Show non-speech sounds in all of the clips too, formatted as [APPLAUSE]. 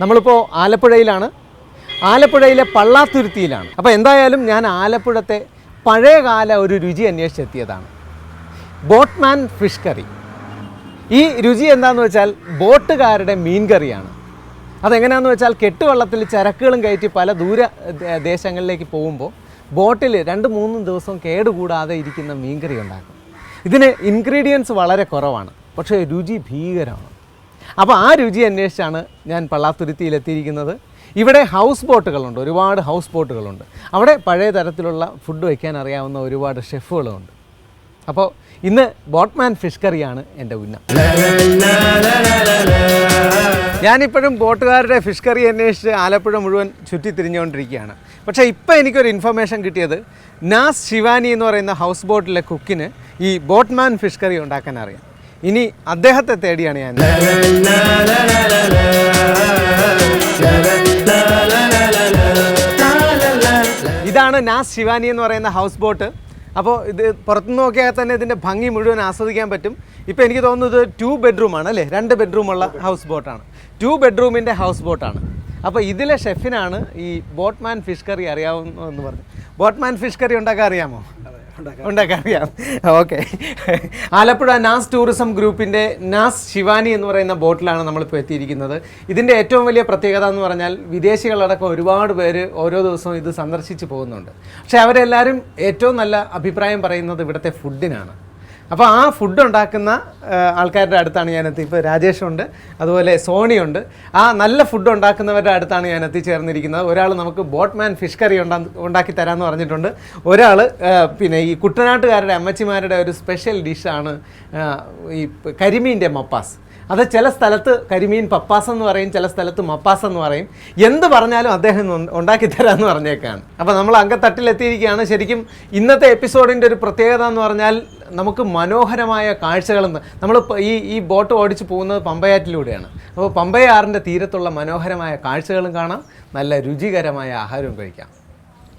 നമ്മളിപ്പോൾ ആലപ്പുഴയിലാണ്. ആലപ്പുഴയിലെ പള്ളാത്തുരുത്തിയിലാണ്. അപ്പോൾ എന്തായാലും ഞാൻ ആലപ്പുഴത്തെ പഴയകാല ഒരു രുചി അന്വേഷിച്ചെത്തിയതാണ് ബോട്ട്മാൻ ഫിഷ് കറി. ഈ രുചി എന്താന്ന് വെച്ചാൽ ബോട്ടുകാരുടെ മീൻ കറിയാണ്. അതെങ്ങനെയാണെന്ന് വെച്ചാൽ കെട്ടുവള്ളത്തിൽ ചരക്കുകളും കയറ്റി പല ദൂര ദേശങ്ങളിലേക്ക് പോകുമ്പോൾ ബോട്ടിൽ രണ്ട് മൂന്നും ദിവസം കേടുകൂടാതെ ഇരിക്കുന്ന മീൻകറി ഉണ്ടാക്കും. ഇതിന് ഇൻഗ്രീഡിയൻസ് വളരെ കുറവാണ്. പക്ഷേ രുചി ഭീകരമാണ്. അപ്പോൾ ആ രുചി അന്വേഷിച്ചാണ് ഞാൻ പള്ളാത്തുരുത്തിയിലെത്തിയിരിക്കുന്നത്. ഇവിടെ ഹൗസ് ബോട്ടുകളുണ്ട്. ഒരുപാട് ഹൗസ് ബോട്ടുകളുണ്ട്. അവിടെ പഴയ തരത്തിലുള്ള ഫുഡ് വയ്ക്കാൻ അറിയാവുന്ന ഒരുപാട് ഷെഫുകളുമുണ്ട് അപ്പോൾ ഇന്ന് ബോട്ട്മാൻ ഫിഷ് കറിയാണ് എന്റെ ഉന്നം. ഞാനിപ്പോഴും ബോട്ടുകാരുടെ ഫിഷ് കറി അന്വേഷിച്ച് ആലപ്പുഴ മുഴുവൻ ചുറ്റി തിരിഞ്ഞുകൊണ്ടിരിക്കുകയാണ് പക്ഷേ ഇപ്പോൾ എനിക്കൊരു ഇൻഫർമേഷൻ കിട്ടിയത് നാസ് ശിവാനി എന്ന് പറയുന്ന ഹൗസ് ബോട്ടിലെ കുക്കിന് ഈ ബോട്ട്മാൻ ഫിഷ് കറി ഉണ്ടാക്കാൻ അറിയാം. ഇനി അദ്ദേഹത്തെ തേടിയാണ് ഞാൻ. ഇതാണ് നാസ് ശിവാനി എന്ന് പറയുന്ന ഹൗസ് ബോട്ട് അപ്പോൾ ഇത് പുറത്തുനിന്ന് നോക്കിയാൽ തന്നെ ഇതിന്റെ ഭംഗി മുഴുവൻ ആസ്വദിക്കാൻ പറ്റും. ഇപ്പോൾ എനിക്ക് തോന്നുന്നത് ടു ബെഡ്റൂമാണ് അല്ലേ? രണ്ട് ബെഡ്റൂമുള്ള ഹൗസ് ബോട്ടാണ് ടു ബെഡ്റൂമിന്റെ ഹൗസ് ബോട്ടാണ് അപ്പോൾ ഇതിലെ ഷെഫിനാണ് ഈ ബോട്ട്മാൻ ഫിഷ് കറി അറിയാവുന്നതെന്ന് പറഞ്ഞു. ബോട്ട്മാൻ ഫിഷ് കറി ഉണ്ടാക്കാൻ അറിയാമോ? ഉണ്ടാക്കാൻ അറിയാം ഓക്കെ ആലപ്പുഴ നാസ് ടൂറിസം ഗ്രൂപ്പിന്റെ നാസ് ശിവാനി എന്ന് പറയുന്ന ബോട്ടിലാണ് നമ്മളിപ്പോൾ എത്തിയിരിക്കുന്നത്. ഇതിന്റെ ഏറ്റവും വലിയ പ്രത്യേകത എന്ന് പറഞ്ഞാൽ വിദേശികളടക്കം ഒരുപാട് പേര് ഓരോ ദിവസവും ഇത് സന്ദർശിച്ച് പോകുന്നുണ്ട്. പക്ഷേ അവരെല്ലാവരും ഏറ്റവും നല്ല അഭിപ്രായം പറയുന്നത് ഇവിടുത്തെ ഫുഡിനാണ് അപ്പോൾ ആ ഫുഡ് ഉണ്ടാക്കുന്ന ആൾക്കാരുടെ അടുത്താണ് ഞാൻ എത്തി ഇപ്പോൾ രാജേഷുണ്ട് അതുപോലെ സോണിയുണ്ട്. ആ നല്ല ഫുഡ് ഉണ്ടാക്കുന്നവരുടെ അടുത്താണ് ഞാൻ എത്തിച്ചേർന്നിരിക്കുന്നത് ഒരാൾ നമുക്ക് ബോട്ട്മാൻ ഫിഷ് കറി ഉണ്ടാ ഉണ്ടാക്കി തരാമെന്ന് പറഞ്ഞിട്ടുണ്ട്. ഒരാൾ പിന്നെ ഈ കുട്ടനാട്ടുകാരുടെ അമ്മച്ചിമാരുടെ ഒരു സ്പെഷ്യൽ ഡിഷാണ് ഈ കരിമീന്റെ മപ്പാസ്. അത് ചില സ്ഥലത്ത് കരിമീൻ പപ്പാസ് എന്ന് പറയും ചില സ്ഥലത്ത് മപ്പാസ് എന്ന് പറയും. എന്ത് പറഞ്ഞാലും അദ്ദേഹം ഉണ്ടാക്കി തരാമെന്ന് പറഞ്ഞേക്കാണ്. അപ്പോൾ നമ്മൾ അങ്കത്തട്ടിലെത്തിയിരിക്കുകയാണ്. ശരിക്കും ഇന്നത്തെ എപ്പിസോഡിന്റെ ഒരു പ്രത്യേകത എന്ന് പറഞ്ഞാൽ നമുക്ക് മനോഹരമായ കാഴ്ചകളെന്ന് നമ്മൾ ഈ ഈ ബോട്ട് ഓടിച്ച് പോകുന്നത് പമ്പയാറ്റിലൂടെയാണ്. അപ്പോൾ പമ്പയാറിന്റെ തീരത്തുള്ള മനോഹരമായ കാഴ്ചകളും കാണാം. നല്ല രുചികരമായ ആഹാരവും കഴിക്കാം.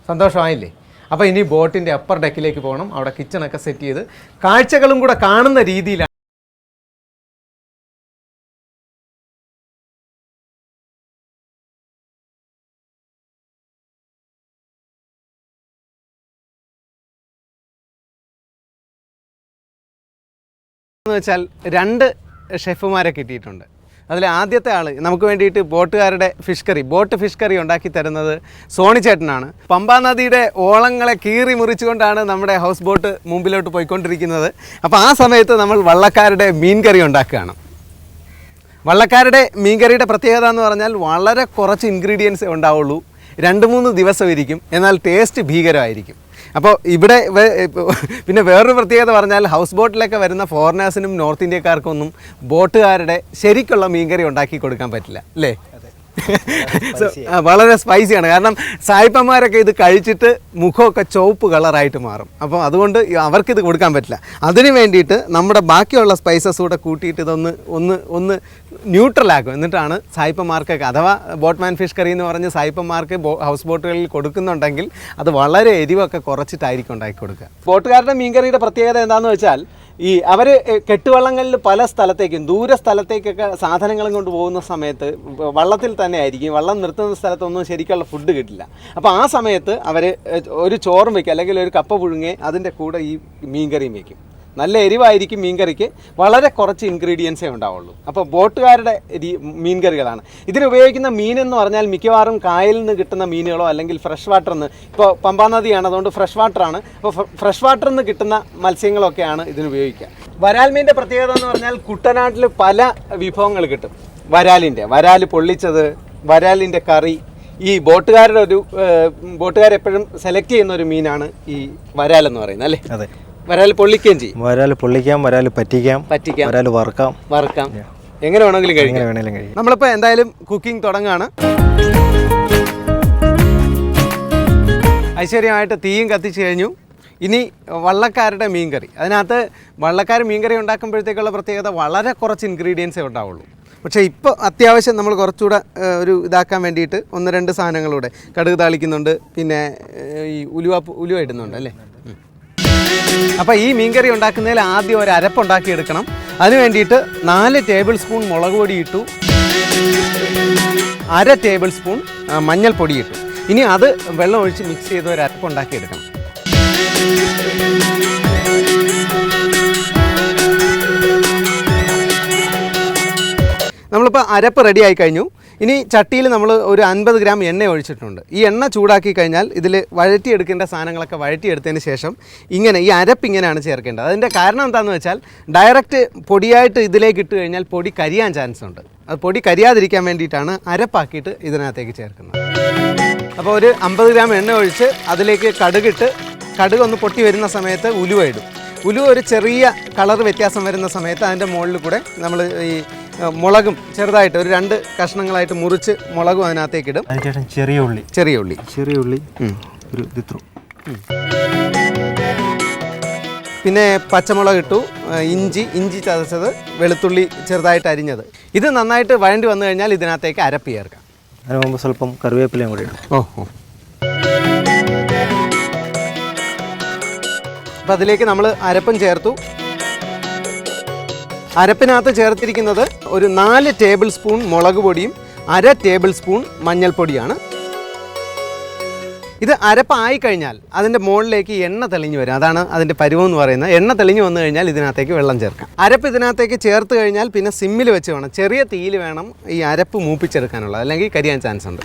സന്തോഷമായില്ലേ? അപ്പോൾ ഇനി ബോട്ടിന്റെ അപ്പർ ഡെക്കിലേക്ക് പോകണം. അവിടെ കിച്ചണൊക്കെ സെറ്റ് ചെയ്ത് കാഴ്ചകളും കൂടെ കാണുന്ന രീതിയിലാണ് എന്ന് വെച്ചാൽ രണ്ട് ഷെഫുമാരെ കിട്ടിയിട്ടുണ്ട്. അതിൽ ആദ്യത്തെ ആൾ നമുക്ക് വേണ്ടിയിട്ട് ബോട്ടുകാരുടെ fish curry boat fish curry ഉണ്ടാക്കി തരുന്നത് സോണി ചേട്ടനാണ് പമ്പാ നദിയുടെ ഓളങ്ങളെ കീറി മുറിച്ചുകൊണ്ടാണ് നമ്മുടെ ഹൗസ് ബോട്ട് മുമ്പിലോട്ട് പോയിക്കൊണ്ടിരിക്കുന്നത്. അപ്പോൾ ആ സമയത്ത് നമ്മൾ വള്ളക്കാരുടെ മീൻ കറി ഉണ്ടാക്കുകയാണ്. വള്ളക്കാരുടെ മീൻകറിയുടെ പ്രത്യേകത എന്ന് പറഞ്ഞാൽ വളരെ കുറച്ച് ഇൻഗ്രീഡിയൻസ് ഉണ്ടാവുള്ളൂ. രണ്ട് മൂന്ന് ദിവസം ഇരിക്കും. എന്നാൽ ടേസ്റ്റ് ഭീകരമായിരിക്കും. അപ്പോൾ ഇവിടെ പിന്നെ വേറൊരു പ്രത്യേകത പറഞ്ഞാൽ ഹൗസ് ബോട്ടിലൊക്കെ വരുന്ന ഫോറിനേഴ്സിനും നോർത്ത് ഇന്ത്യക്കാർക്കൊന്നും ബോട്ടുകാരുടെ ശരിക്കുള്ള മീൻകറി ഉണ്ടാക്കി കൊടുക്കാൻ പറ്റില്ല അല്ലേ? [LAUGHS] വളരെ സ്പൈസിയാണ് കാരണം സായിപ്പന്മാരൊക്കെ ഇത് കഴിച്ചിട്ട് മുഖമൊക്കെ ചുവപ്പ് കളറായിട്ട് മാറും. അപ്പോൾ അതുകൊണ്ട് അവർക്കിത് കൊടുക്കാൻ പറ്റില്ല. അതിന് വേണ്ടിയിട്ട് നമ്മുടെ ബാക്കിയുള്ള സ്പൈസസ് കൂടെ കൂട്ടിയിട്ട് ഇതൊന്ന് ഒന്ന് ഒന്ന് ന്യൂട്രലാക്കും എന്നിട്ടാണ് സായിപ്പന്മാർക്കൊക്കെ അഥവാ ബോട്ട്മാൻ ഫിഷ് കറി എന്ന് പറഞ്ഞ് സായിപ്പന്മാർക്ക് ഹൗസ് ബോട്ടുകളിൽ കൊടുക്കുന്നുണ്ടെങ്കിൽ അത് വളരെ എരിവൊക്കെ കുറച്ചിട്ടായിരിക്കും ഉണ്ടാക്കി കൊടുക്കുക. ബോട്ടുകാരുടെ മീൻകറിയുടെ പ്രത്യേകത എന്താണെന്ന് വെച്ചാൽ ഈ അവർ കെട്ടുവള്ളങ്ങളിൽ പല സ്ഥലത്തേക്കും ദൂര സ്ഥലത്തേക്കൊക്കെ സാധനങ്ങളും കൊണ്ട് പോകുന്ന സമയത്ത് വള്ളത്തിൽ തന്നെ ആയിരിക്കും വെള്ളം നിർത്തുന്ന സ്ഥലത്തൊന്നും ശരിക്കുള്ള ഫുഡ് കിട്ടില്ല. അപ്പോൾ ആ സമയത്ത് അവർ ഒരു ചോറും വയ്ക്കും അല്ലെങ്കിൽ ഒരു കപ്പ പുഴുങ്ങി അതിന്റെ കൂടെ ഈ മീൻകറിയും വയ്ക്കും നല്ല എരിവായിരിക്കും മീൻകറിക്ക്. വളരെ കുറച്ച് ഇൻഗ്രീഡിയൻസേ ഉണ്ടാവുള്ളൂ. അപ്പോൾ ബോട്ടുകാരുടെ മീൻകറികളാണ്. ഇതിനുപയോഗിക്കുന്ന മീൻ എന്ന് പറഞ്ഞാൽ മിക്കവാറും കായലിൽ നിന്ന് കിട്ടുന്ന മീനുകളോ അല്ലെങ്കിൽ ഫ്രഷ് വാട്ടറിൽ നിന്ന് ഇപ്പോൾ പമ്പാ നദിയാണ് അതുകൊണ്ട് ഫ്രഷ് വാട്ടറാണ് അപ്പോൾ ഫ്രഷ് വാട്ടറിൽ നിന്ന് കിട്ടുന്ന മത്സ്യങ്ങളൊക്കെയാണ് ഇതിനുപയോഗിക്കുക വരാൽ മീന്റെ പ്രത്യേകത എന്ന് പറഞ്ഞാൽ കുട്ടനാട്ടിൽ പല വിഭവങ്ങൾ കിട്ടും. വരാലിന്റെ വരാൽ പൊള്ളിച്ചത് വരാലിന്റെ കറി. ഈ ബോട്ടുകാരുടെ ഒരു ബോട്ടുകാരെപ്പോഴും സെലക്ട് ചെയ്യുന്ന ഒരു മീനാണ് ഈ വരാൽ എന്ന് പറയുന്നത് അല്ലേ? അതെ. വരാൽ പൊള്ളിക്കുകയും ചെയ്യും. വരാൽ പൊള്ളിക്കാം വരാൽ പറ്റിക്കാം പറ്റിക്കാം. വരാൽ വറുക്കാം. വറുക്കാം. എങ്ങനെ വേണമെങ്കിലും കഴിക്കാം. വേണേലും കഴിക്കാം. നമ്മളിപ്പോൾ എന്തായാലും കുക്കിംഗ് തുടങ്ങാണ്. ഐശ്വര്യമായിട്ട് തീയും കത്തിച്ചു കഴിഞ്ഞു. ഇനി വള്ളക്കാരുടെ മീൻകറി. അതിനകത്ത് വള്ളക്കാർ മീൻകറി ഉണ്ടാക്കുമ്പോഴത്തേക്കുള്ള പ്രത്യേകത വളരെ കുറച്ച് ഇൻഗ്രീഡിയൻസേ ഉണ്ടാവുള്ളൂ. പക്ഷേ ഇപ്പോൾ അത്യാവശ്യം നമ്മൾ കുറച്ചുകൂടെ ഒരു ഇതാക്കാൻ വേണ്ടിയിട്ട് ഒന്ന് രണ്ട് സാധനങ്ങളൂടെ കടുക് താളിക്കുന്നുണ്ട് പിന്നെ ഈ ഉലുവ ഉലുവ ഇടുന്നുണ്ട് അല്ലേ. അപ്പോൾ ഈ മീൻകറി ഉണ്ടാക്കുന്നതിൽ ആദ്യം ഒരു അരപ്പുണ്ടാക്കി എടുക്കണം അതിന് വേണ്ടിയിട്ട് നാല് ടേബിൾ സ്പൂൺ മുളക് പൊടി ഇട്ടു. അര ടേബിൾ സ്പൂൺ മഞ്ഞൾപ്പൊടി ഇട്ടു. ഇനി അത് വെള്ളം ഒഴിച്ച് മിക്സ് ചെയ്ത് ഒരു അരപ്പുണ്ടാക്കി നമ്മളിപ്പോൾ അരപ്പ് റെഡി ആയി കഴിഞ്ഞു. ഇനി ചട്ടിയിൽ നമ്മൾ ഒരു അൻപത് ഗ്രാം എണ്ണ ഒഴിച്ചിട്ടുണ്ട്. ഈ എണ്ണ ചൂടാക്കി കഴിഞ്ഞാൽ ഇതിൽ വഴറ്റിയെടുക്കേണ്ട സാധനങ്ങളൊക്കെ വഴറ്റിയെടുത്തതിന് ശേഷം ഇങ്ങനെ ഈ അരപ്പ് ഇങ്ങനെയാണ് ചേർക്കേണ്ടത്. അതിന്റെ കാരണം എന്താണെന്ന് വെച്ചാൽ ഡയറക്റ്റ് പൊടിയായിട്ട് ഇതിലേക്ക് ഇട്ട് കഴിഞ്ഞാൽ പൊടി കരിയാൻ ചാൻസ് ഉണ്ട്. അത് പൊടി കരിയാതിരിക്കാൻ വേണ്ടിയിട്ടാണ് അരപ്പാക്കിയിട്ട് ഇതിനകത്തേക്ക് ചേർക്കുന്നത്. അപ്പോൾ ഒരു അമ്പത് ഗ്രാം എണ്ണ ഒഴിച്ച് അതിലേക്ക് കടുകിട്ട് കടുക് ഒന്ന് പൊട്ടി വരുന്ന സമയത്ത് ഉലുവ ഇടും. ഉലുവ ഒരു ചെറിയ കളർ വ്യത്യാസം വരുന്ന സമയത്ത് അതിന്റെ മുകളിൽ കൂടെ നമ്മൾ ഈ മുളകും ചെറുതായിട്ട് ഒരു രണ്ട് കഷ്ണങ്ങളായിട്ട് മുറിച്ച് മുളകും അതിനകത്തേക്ക് ഇടും. അതിനുശേഷം ചെറിയ ഉള്ളി. ചെറിയ ഉള്ളി. ചെറിയ ഉള്ളി ഒരു ദിത്രു പിന്നെ പച്ചമുളക് ഇട്ടു. ഇഞ്ചി ഇഞ്ചി ചതച്ചത് വെളുത്തുള്ളി ചെറുതായിട്ട് അരിഞ്ഞത്. ഇത് നന്നായിട്ട് വഴണ്ടി വന്നു കഴിഞ്ഞാൽ ഇതിനകത്തേക്ക് അരപ്പ് ചേർക്കാം. അതിന് മുമ്പ് സ്വല്പം കറിവേപ്പിലയും കൂടി ഇടും. ഓ ഓ. അപ്പം അതിലേക്ക് നമ്മൾ അരപ്പും ചേർത്തു. അരപ്പിനകത്ത് ചേർത്തിരിക്കുന്നത് ഒരു നാല് ടേബിൾ സ്പൂൺ മുളക് പൊടിയും അര ടേബിൾ സ്പൂൺ മഞ്ഞൾപ്പൊടിയാണ്. ഇത് അരപ്പായി കഴിഞ്ഞാൽ അതിന്റെ മുകളിലേക്ക് എണ്ണ തെളിഞ്ഞു വരും. അതാണ് അതിന്റെ പരുവം എന്ന് പറയുന്നത്. എണ്ണ തെളിഞ്ഞു വന്നു കഴിഞ്ഞാൽ ഇതിനകത്തേക്ക് വെള്ളം ചേർക്കാം. അരപ്പ് ഇതിനകത്തേക്ക് ചേർത്ത് കഴിഞ്ഞാൽ പിന്നെ സിമ്മിൽ വെച്ച് വേണം. ചെറിയ തീയിൽ വേണം ഈ അരപ്പ് മൂപ്പിച്ചെടുക്കാനുള്ളത്. അല്ലെങ്കിൽ കരിയാൻ ചാൻസ് ഉണ്ട്.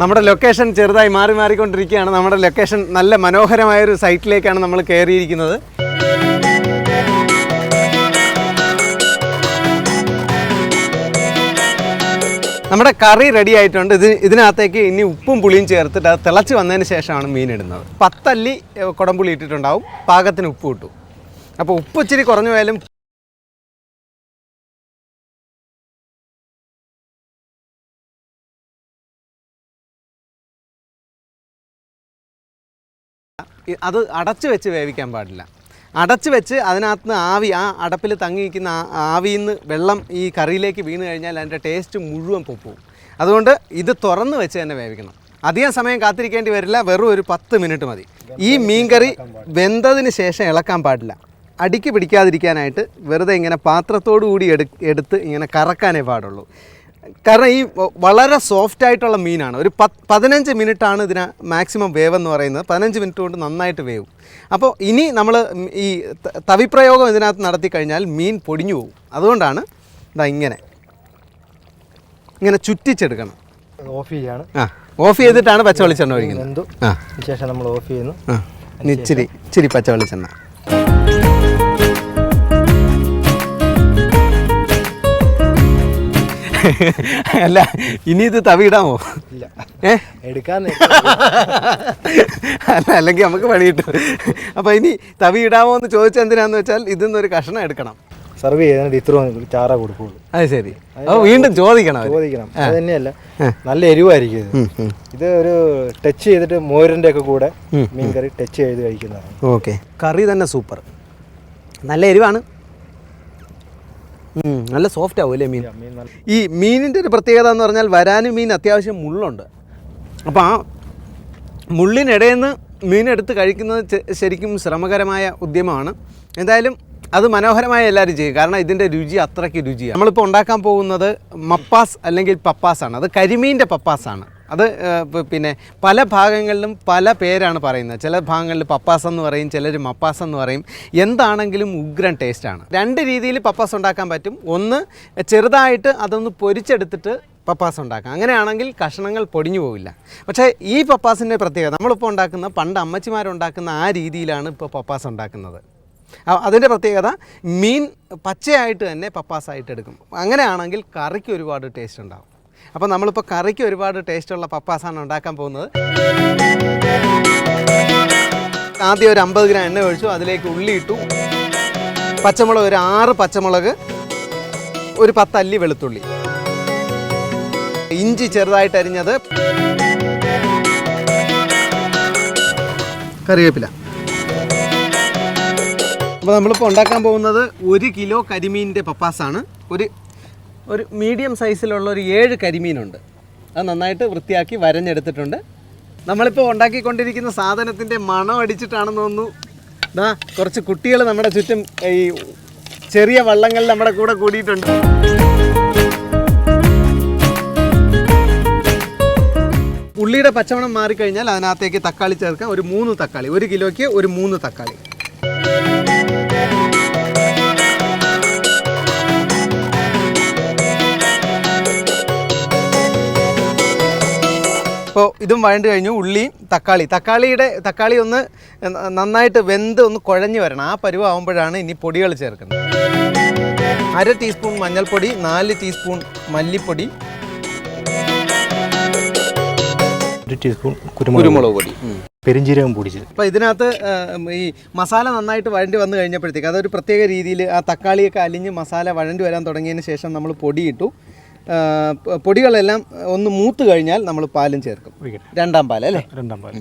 നമ്മുടെ ലൊക്കേഷൻ ചെറുതായി മാറി മാറിക്കൊണ്ടിരിക്കുകയാണ്. നമ്മുടെ ലൊക്കേഷൻ നല്ല മനോഹരമായ ഒരു സൈറ്റിലേക്കാണ് നമ്മൾ കയറിയിരിക്കുന്നത് നമ്മുടെ കറി റെഡി ആയിട്ടുണ്ട്. ഇത് ഇതിനകത്തേക്ക് ഇനി ഉപ്പും പുളിയും ചേർത്തിട്ട് അത് തിളച്ച് വന്നതിന് ശേഷമാണ് മീൻ ഇടുന്നത്. പത്തല്ലി കുടംപുളി ഇട്ടിട്ടുണ്ടാവും. പാകത്തിന് ഉപ്പ് കിട്ടും. അപ്പോൾ ഉപ്പ് ഇച്ചിരി കുറഞ്ഞു പോയാലും അത് അടച്ച് വെച്ച് വേവിക്കാൻ പാടില്ല. അടച്ച് വെച്ച് അതിനകത്ത് നിന്ന് ആവി ആ അടപ്പിൽ തങ്ങി നിൽക്കുന്ന ആവിയിൽ നിന്ന് വെള്ളം ഈ കറിയിലേക്ക് വീണ് കഴിഞ്ഞാൽ അതിന്റെ ടേസ്റ്റ് മുഴുവൻ പൊപ്പും. അതുകൊണ്ട് ഇത് തുറന്ന് വെച്ച് തന്നെ വേവിക്കണം. അധികം സമയം കാത്തിരിക്കേണ്ടി വരില്ല. വെറും ഒരു പത്ത് മിനിറ്റ് മതി. ഈ മീൻകറി വെന്തതിന് ശേഷം ഇളക്കാൻ പാടില്ല. അടിക്ക് പിടിക്കാതിരിക്കാനായിട്ട് വെറുതെ ഇങ്ങനെ പാത്രത്തോടു കൂടി എടു എടുത്ത് ഇങ്ങനെ കറക്കാനേ പാടുള്ളൂ. കാരണം ഈ വളരെ സോഫ്റ്റ് ആയിട്ടുള്ള മീനാണ്. ഒരു പത്ത് പതിനഞ്ച് മിനിറ്റാണ് ഇതിന് മാക്സിമം വേവ് എന്ന് പറയുന്നത്. പതിനഞ്ച് മിനിറ്റ് കൊണ്ട് നന്നായിട്ട് വേവും. അപ്പോൾ ഇനി നമ്മൾ ഈ തവിപ്രയോഗം ഇതിനകത്ത് നടത്തി കഴിഞ്ഞാൽ മീൻ പൊടിഞ്ഞു പോകും അതുകൊണ്ടാണ് ഇതാ ഇങ്ങനെ. ഇങ്ങനെ ചുറ്റിച്ചെടുക്കണം. ഓഫ് ചെയ്യാണ്. ആ ഓഫ് ചെയ്തിട്ടാണ് പച്ചവെള്ളിച്ചെണ്ണ ഒഴിക്കുന്നത്. ആ. ശേഷം നമ്മൾ ഓഫ് ചെയ്യുന്നു. ഇച്ചിരി ഇച്ചിരി പച്ച [LAUGHS] അല്ല ഇനി ഇത് തവിയിടാമോ ഇല്ല. എടുക്കാൻ [LAUGHS] അല്ല അല്ലെങ്കിൽ നമുക്ക് പണി കിട്ടും. അപ്പോൾ ഇനി തവി ഇടാമോ എന്ന് ചോദിച്ചാൽ എന്തിനാന്ന് വെച്ചാൽ ഇതിന്നൊരു കഷ്ണം എടുക്കണം. സർവ് ചെയ്തതിന് ഇത്ര ചാറ കൊടുക്കുള്ളൂ. അത് ശരി. അപ്പോൾ വീണ്ടും ചോദിക്കണം ചോദിക്കണം. അത് തന്നെയല്ല. നല്ല എരിവായിരിക്കും ഇത്. ഇത് ഒരു ടച്ച് ചെയ്തിട്ട് മോരിന്റെ ഒക്കെ കൂടെ മീൻകറി ടച്ച് ചെയ്ത് കഴിക്കുന്നതാണ്. ഓക്കെ. കറി തന്നെ സൂപ്പർ. നല്ല എരിവാണ്. നല്ല സോഫ്റ്റ് ആവും അല്ലേ മീൻ? ഈ മീനിന്റെ ഒരു പ്രത്യേകത എന്ന് പറഞ്ഞാൽ വരാനും മീൻ അത്യാവശ്യം മുള്ളുണ്ട്. അപ്പോൾ ആ മുള്ളിനിടയിൽ നിന്ന് മീനെടുത്ത് കഴിക്കുന്നത് ശരിക്കും ശ്രമകരമായ ഉദ്യമമാണ്. എന്തായാലും അത് മനോഹരമായി എല്ലാവരും ചെയ്യും. കാരണം ഇതിന്റെ രുചി അത്രയ്ക്ക് രുചിയാണ്. നമ്മളിപ്പോൾ ഉണ്ടാക്കാൻ പോകുന്നത് മപ്പാസ് അല്ലെങ്കിൽ പപ്പാസാണ്. അത് കരിമീന്റെ പപ്പാസാണ്. അത് പിന്നെ പല ഭാഗങ്ങളിലും പല പേരാണ് പറയുന്നത്. ചില ഭാഗങ്ങളിൽ പപ്പാസ് എന്ന് പറയും ചിലർ മപ്പാസ് എന്ന് പറയും. എന്താണെങ്കിലും ഉഗ്രൻ ടേസ്റ്റാണ് രണ്ട് രീതിയിൽ പപ്പാസ് ഉണ്ടാക്കാൻ പറ്റും. ഒന്ന് ചെറുതായിട്ട് അതൊന്ന് പൊരിച്ചെടുത്തിട്ട് പപ്പാസ് ഉണ്ടാക്കാം. അങ്ങനെയാണെങ്കിൽ കഷ്ണങ്ങൾ പൊടിഞ്ഞു പോവില്ല. പക്ഷേ ഈ പപ്പാസിന്റെ പ്രത്യേകത നമ്മളിപ്പോൾ ഉണ്ടാക്കുന്ന പണ്ട് അമ്മച്ചിമാരുണ്ടാക്കുന്ന ആ രീതിയിലാണ് ഇപ്പോൾ പപ്പാസ് ഉണ്ടാക്കുന്നത്. അതിന്റെ പ്രത്യേകത മീൻ പച്ചയായിട്ട് തന്നെ പപ്പാസായിട്ട് എടുക്കും. അങ്ങനെയാണെങ്കിൽ കറിക്ക് ഒരുപാട് ടേസ്റ്റ് ഉണ്ടാവും. അപ്പോൾ നമ്മളിപ്പോൾ കറിക്ക് ഒരുപാട് ടേസ്റ്റുള്ള പപ്പാസാണ് ഉണ്ടാക്കാൻ പോകുന്നത്. ആദ്യം ഒരു അമ്പത് ഗ്രാം എണ്ണ ഒഴിച്ചു അതിലേക്ക് ഉള്ളി ഇട്ടു. പച്ചമുളക് ഒരു ആറ് പച്ചമുളക് ഒരു പത്തല്ലി വെളുത്തുള്ളി. ഇഞ്ചി ചെറുതായിട്ട് അരിഞ്ഞത് കറിവേപ്പില. അപ്പോൾ നമ്മളിപ്പോൾ ഉണ്ടാക്കാൻ പോകുന്നത് ഒരു കിലോ കരിമീനിന്റെ പപ്പാസാണ്. ഒരു ഒരു മീഡിയം സൈസിലുള്ള ഒരു ഏഴ് കരിമീനുണ്ട്. അത് നന്നായിട്ട് വൃത്തിയാക്കി വരഞ്ഞെടുത്തിട്ടുണ്ട്. നമ്മളിപ്പോൾ ഉണ്ടാക്കിക്കൊണ്ടിരിക്കുന്ന സാധനത്തിന്റെ മണം അടിച്ചിട്ടാണെന്ന് തോന്നുന്നു. ദാ കുറച്ച് കുട്ടികൾ നമ്മുടെ ചുറ്റും ഈ ചെറിയ വള്ളങ്ങളിൽ നമ്മുടെ കൂടെ കൂടിയിട്ടുണ്ട്. ഉള്ളിയുടെ പച്ചമണം മാറിക്കഴിഞ്ഞാൽ അതിനകത്തേക്ക് തക്കാളി ചേർക്കാം. ഒരു മൂന്ന് തക്കാളി. ഒരു കിലോയ്ക്ക് ഒരു മൂന്ന് തക്കാളി. ഇപ്പോൾ ഇതും വഴണ്ട് കഴിഞ്ഞു. ഉള്ളിയും തക്കാളി. തക്കാളിയുടെ തക്കാളി ഒന്ന് നന്നായിട്ട് വെന്ത് ഒന്ന് കുഴഞ്ഞു വരണം. ആ പരുവാകുമ്പോഴാണ് ഇനി പൊടികൾ ചേർക്കുന്നത്. അര ടീസ്പൂൺ മഞ്ഞൾപ്പൊടി നാല് ടീസ്പൂൺ മല്ലിപ്പൊടി. ഒരു ടീസ്പൂൺ കുരുമുളക് പൊടി. പെരിഞ്ചീരകം പൊടിച്ചത് അപ്പോൾ ഇതിനകത്ത് ഈ മസാല നന്നായിട്ട് വഴണ്ടി വന്നു കഴിഞ്ഞപ്പോഴത്തേക്ക് അതൊരു പ്രത്യേക രീതിയിൽ ആ തക്കാളിയൊക്കെ അലിഞ്ഞ് മസാല വഴണ്ടി വരാൻ തുടങ്ങിയതിന് ശേഷം നമ്മൾ പൊടിയിട്ടു. പൊടികളെല്ലാം ഒന്ന് മൂത്ത് കഴിഞ്ഞാൽ നമ്മൾ പാലും ചേർക്കും. രണ്ടാം പാൽ അല്ലേ? രണ്ടാം പാൽ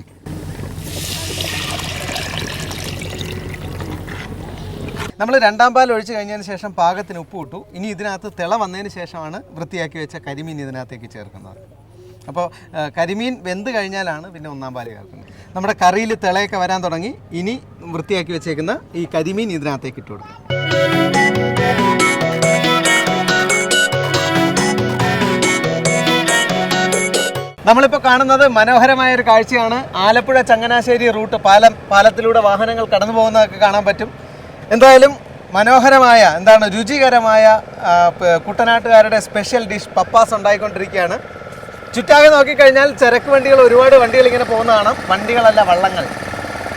നമ്മൾ രണ്ടാം പാൽ ഒഴിച്ച് കഴിഞ്ഞതിന് ശേഷം പാകത്തിന് ഉപ്പ് ഇട്ടു. ഇനി ഇതിനകത്ത് തിള വന്നതിന് ശേഷമാണ് വൃത്തിയാക്കി വെച്ച കരിമീൻ ഇതിനകത്തേക്ക് ചേർക്കുന്നത്. അപ്പോൾ കരിമീൻ വെന്ത് കഴിഞ്ഞാലാണ് പിന്നെ ഒന്നാം പാൽ ചേർക്കുന്നത്. നമ്മുടെ കറിയിൽ തിളയൊക്കെ വരാൻ തുടങ്ങി. ഇനി വൃത്തിയാക്കി വെച്ചേക്കുന്ന ഈ കരിമീൻ ഇതിനകത്തേക്ക് ഇട്ട് കൊടുക്കും. നമ്മളിപ്പോൾ കാണുന്നത് മനോഹരമായ ഒരു കാഴ്ചയാണ്. ആലപ്പുഴ ചങ്ങനാശ്ശേരി റൂട്ട് പാലം പാലത്തിലൂടെ വാഹനങ്ങൾ കടന്നു പോകുന്നതൊക്കെ കാണാൻ പറ്റും. എന്തായാലും മനോഹരമായ എന്താണ് രുചികരമായ കുട്ടനാട്ടുകാരുടെ സ്പെഷ്യൽ ഡിഷ് പപ്പാസ് ഉണ്ടായിക്കൊണ്ടിരിക്കുകയാണ്. ചുറ്റാകെ നോക്കിക്കഴിഞ്ഞാൽ ചരക്ക് വണ്ടികൾ ഒരുപാട് വണ്ടികൾ ഇങ്ങനെ പോകുന്ന കാണാം. വണ്ടികളല്ല വള്ളങ്ങൾ.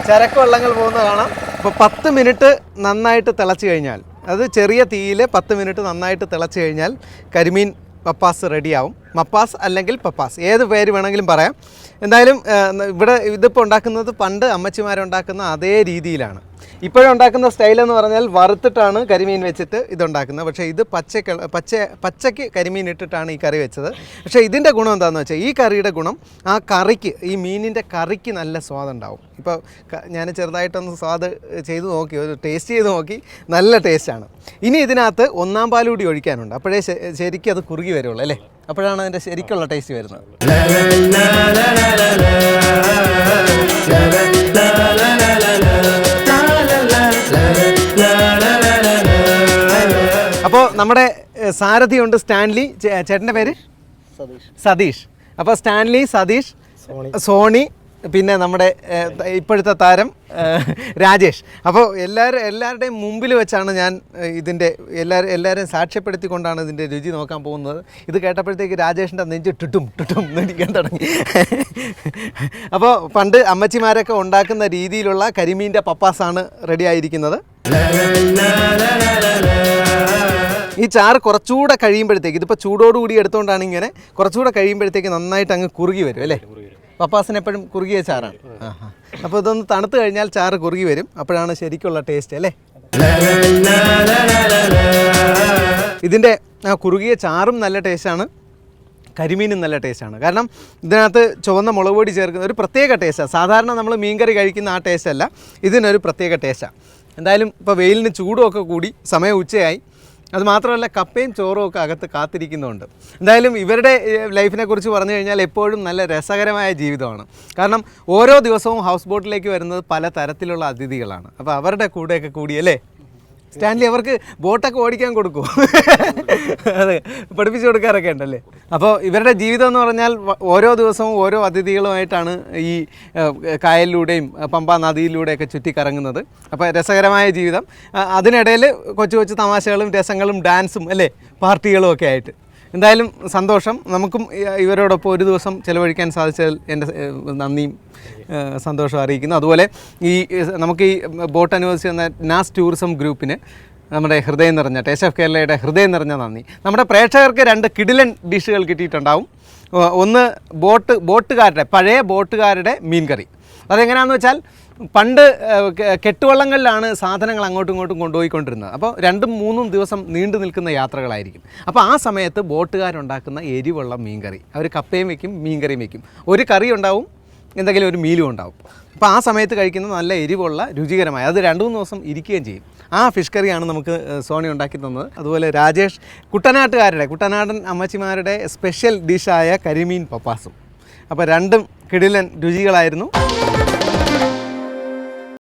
ചരക്ക് വള്ളങ്ങൾ പോകുന്ന കാണാം. ഇപ്പോൾ പത്ത് മിനിറ്റ് നന്നായിട്ട് തിളച്ച് കഴിഞ്ഞാൽ അത് ചെറിയ തീയിൽ പത്ത് മിനിറ്റ് നന്നായിട്ട് തിളച്ച് കഴിഞ്ഞാൽ കരിമീൻ പപ്പാസ് റെഡിയാവും. മപ്പാസ് അല്ലെങ്കിൽ പപ്പാസ്. ഏത് പേര് വേണമെങ്കിലും പറയാം. എന്തായാലും ഇവിടെ ഇതിപ്പോൾ ഉണ്ടാക്കുന്നത് പണ്ട് അമ്മച്ചിമാരുണ്ടാക്കുന്ന അതേ രീതിയിലാണ്. ഇപ്പോഴുണ്ടാക്കുന്ന സ്റ്റൈൽ എന്ന് പറഞ്ഞാൽ വറുത്തിട്ടാണ് കരിമീൻ വെച്ചിട്ട് ഇതുണ്ടാക്കുന്നത് പക്ഷേ ഇത് പച്ച പച്ച പച്ചയ്ക്ക് കരിമീൻ ഇട്ടിട്ടാണ് ഈ കറി വെച്ചത് പക്ഷേ ഇതിന്റെ ഗുണം എന്താണെന്ന് വെച്ചാൽ ഈ കറിയുടെ ഗുണം ആ കറിക്ക് ഈ മീനിന്റെ കറിക്ക് നല്ല സ്വാദുണ്ടാവും ഇപ്പോൾ ഞാൻ ചെറുതായിട്ടൊന്ന് സ്വാദ് ചെയ്ത് നോക്കി ഒരു ടേസ്റ്റ് ചെയ്ത് നോക്കി നല്ല ടേസ്റ്റാണ് ഇനി ഇതിനകത്ത് ഒന്നാം പാലൂടി ഒഴിക്കാനുണ്ട് അപ്പോഴേ ശരിക്കും അത് കുറുകി വരുള്ളൂ അല്ലേ അപ്പോഴാണ് അതിന്റെ ശരിക്കുള്ള ടേസ്റ്റ് വരുന്നത് നമ്മുടെ സാരഥിയുണ്ട് സ്റ്റാൻലി ചേട്ടന്റെ പേര്? സതീഷ്. സതീഷ്. അപ്പോൾ സ്റ്റാൻലി സതീഷ് സോണി. പിന്നെ നമ്മുടെ ഇപ്പോഴത്തെ താരം രാജേഷ്. അപ്പോൾ എല്ലാവരും എല്ലാവരുടെയും മുമ്പിൽ വെച്ചാണ് ഞാൻ ഇതിന്റെ എല്ലാവരും എല്ലാവരെയും സാക്ഷ്യപ്പെടുത്തിക്കൊണ്ടാണ് ഇതിന്റെ രുചി നോക്കാൻ പോകുന്നത്. ഇത് കേട്ടപ്പോഴത്തേക്ക് രാജേഷിന്റെ നെഞ്ച് ടുട്ടും ടുട്ടും നിൽക്കാൻ തുടങ്ങി. അപ്പോൾ പണ്ട് അമ്മച്ചിമാരൊക്കെ ഉണ്ടാക്കുന്ന രീതിയിലുള്ള കരിമീന്റെ പപ്പാസാണ് റെഡി ആയിരിക്കുന്നത്. ഈ ചാറ് കുറച്ചുകൂടെ കഴിയുമ്പോഴത്തേക്ക് ഇതിപ്പോൾ ചൂടോടുകൂടി എടുത്തുകൊണ്ടാണ് ഇങ്ങനെ കുറച്ചുകൂടെ കഴിയുമ്പോഴത്തേക്ക് നന്നായിട്ട് അങ്ങ് കുറുകി വരും അല്ലേ? പപ്പാസിന് എപ്പോഴും കുറുകിയ ചാറാണ്. അപ്പോൾ ഇതൊന്ന് തണുത്ത് കഴിഞ്ഞാൽ ചാറ് കുറുകി വരും. അപ്പോഴാണ് ശരിക്കുള്ള ടേസ്റ്റ് അല്ലേ? ഇതിന്റെ ആ കുറുകിയ ചാറും നല്ല ടേസ്റ്റാണ്. കരിമീനും നല്ല ടേസ്റ്റാണ്. കാരണം ഇതിനകത്ത് ചുവന്ന മുളക് പൊടി ചേർക്കുന്ന ഒരു പ്രത്യേക ടേസ്റ്റാണ് സാധാരണ നമ്മൾ മീൻകറി കഴിക്കുന്ന ആ ടേസ്റ്റ് അല്ല ഇതിനൊരു പ്രത്യേക ടേസ്റ്റാണ് എന്തായാലും ഇപ്പോൾ വെയിലിന് ചൂടുമൊക്കെ കൂടി സമയം ഉച്ചയായി. അത് മാത്രമല്ല കപ്പയും ചോറും ഒക്കെ അകത്ത് കാത്തിരിക്കുന്നുണ്ട് എന്തായാലും ഇവരുടെ ലൈഫിനെ കുറിച്ച് പറഞ്ഞു കഴിഞ്ഞാൽ എപ്പോഴും നല്ല രസകരമായ ജീവിതമാണ്. കാരണം ഓരോ ദിവസവും ഹൗസ് ബോട്ടിലേക്ക് വരുന്നത് പല തരത്തിലുള്ള അതിഥികളാണ്. അപ്പോൾ അവരുടെ കൂടെയൊക്കെ കൂടിയല്ലേ സ്റ്റാൻലി അവർക്ക് ബോട്ടൊക്കെ ഓടിക്കാൻ കൊടുക്കൂ. അതെ പഠിപ്പിച്ചു കൊടുക്കാറൊക്കെ ഉണ്ടല്ലേ? അപ്പോൾ ഇവരുടെ ജീവിതം എന്ന് പറഞ്ഞാൽ ഓരോ ദിവസവും ഓരോ അതിഥികളുമായിട്ടാണ് ഈ കായലിലൂടെയും പമ്പ നദിയിലൂടെയൊക്കെ ചുറ്റിക്കറങ്ങുന്നത്. അപ്പോൾ രസകരമായ ജീവിതം. അതിനിടയിൽ കൊച്ചു കൊച്ചു തമാശകളും രസങ്ങളും ഡാൻസും അല്ലേ? പാർട്ടികളും ഒക്കെ ആയിട്ട്. എന്തായാലും സന്തോഷം. നമുക്കും ഇവരോടൊപ്പം ഒരു ദിവസം ചിലവഴിക്കാൻ സാധിച്ചതിൽ എന്റെ നന്ദിയും സന്തോഷം അറിയിക്കുന്നു. അതുപോലെ ഈ നമുക്ക് ഈ ബോട്ട് അനുവദിച്ച് തന്ന നാസ് ടൂറിസം ഗ്രൂപ്പിന് നമ്മുടെ ഹൃദയം നിറഞ്ഞ ടേസ്റ്റ് ഓഫ് കേരളയുടെ ഹൃദയം നിറഞ്ഞ നന്ദി. നമ്മുടെ പ്രേക്ഷകർക്ക് രണ്ട് കിടിലൻ ഡിഷുകൾ കിട്ടിയിട്ടുണ്ടാവും. ഒന്ന് ബോട്ട് ബോട്ടുകാരുടെ പഴയ ബോട്ടുകാരുടെ മീൻ കറി അതെങ്ങനെയാണെന്ന് വെച്ചാൽ പണ്ട് കെട്ടുവള്ളങ്ങളിലാണ് സാധനങ്ങൾ അങ്ങോട്ടും ഇങ്ങോട്ടും കൊണ്ടുപോയിക്കൊണ്ടിരുന്നത്. അപ്പോൾ രണ്ടും മൂന്നും ദിവസം നീണ്ടു നിൽക്കുന്ന യാത്രകളായിരിക്കും. അപ്പോൾ ആ സമയത്ത് ബോട്ടുകാരുണ്ടാക്കുന്ന എരിവുള്ള മീൻകറി. അവർ കപ്പയും വയ്ക്കും മീൻകറിയും വയ്ക്കും ഒരു കറി ഉണ്ടാവും എന്തെങ്കിലും ഒരു മീലും ഉണ്ടാവും. അപ്പോൾ ആ സമയത്ത് കഴിക്കുന്ന നല്ല എരിവുള്ള രുചികരമായ അത് രണ്ട് മൂന്ന് ദിവസം ഇരിക്കുകയും ചെയ്യും. ആ ഫിഷ് കറിയാണ് നമുക്ക് സോണി ഉണ്ടാക്കി തന്നത്. അതുപോലെ രാജേഷ് കുട്ടനാട്ടുകാരുടെ കുട്ടനാടൻ അമ്മച്ചിമാരുടെ സ്പെഷ്യൽ ഡിഷായ കരിമീൻ പപ്പാസും. അപ്പോൾ രണ്ടും കിടിലൻ രുചികളായിരുന്നു.